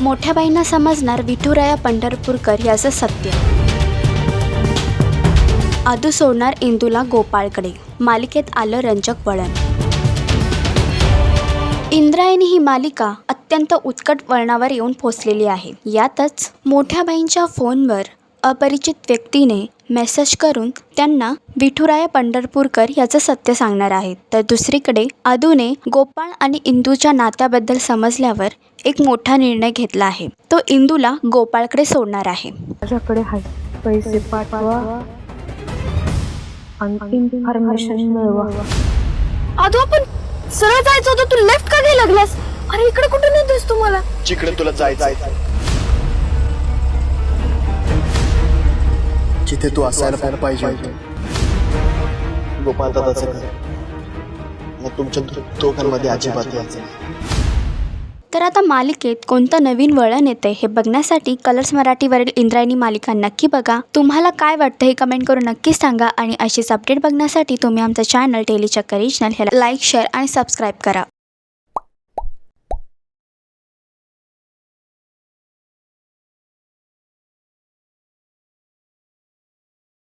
मोठ्याबाईंना समजणार विठुराया पंढरपूरकर याचं सत्य. आदू सोडणार इंदूला गोपाळकडे. मालिकेत आलं रंजक वळण. इंद्रायणी ही मालिका अत्यंत उत्कट वळणावर येऊन पोचलेली आहे. यातच मोठ्या बाईंच्या फोनवर अपरिचित व्यक्तीने मेसेज करून त्यांना विठुराया पंढरपूरकर याचं सत्य सांगणार आहेत. तर दुसरीकडे अदूने गोपाळ आणि इंदूच्या नात्याबद्दल समजल्यावर एक मोठा निर्णय घेतला आहे. तो इंदूला गोपाळकडे सोडणार आहे. माझ्याकडे आहे पैसे पाठवा. इन्फॉर्मेशन मिळवा. आपण सरळ जायचं होतं. तू लेफ्ट का घ्यायला लागलास? अरे इकडे कुठे नेतोस तू मला? जिकडे तुला जायचं जिथे तू असायला पण पाहिजे होतं. गोपाल दादाचं घर. मग तुमच्या दोघांमध्ये अजिबात यायचं. तर आता मालिकेत कोणतं नवीन वळण येते हे बघण्यासाठी कलर्स मराठीवरील इंद्रायणी मालिका नक्की बघा. तुम्हाला काय वाटतं हे कमेंट करून नक्की सांगा आणि अशीच अपडेट बघण्यासाठी तुम्ही आमचं चॅनल टेली चक्कर रिजनल ह्याला लाईक शेअर आणि सबस्क्राईब करा.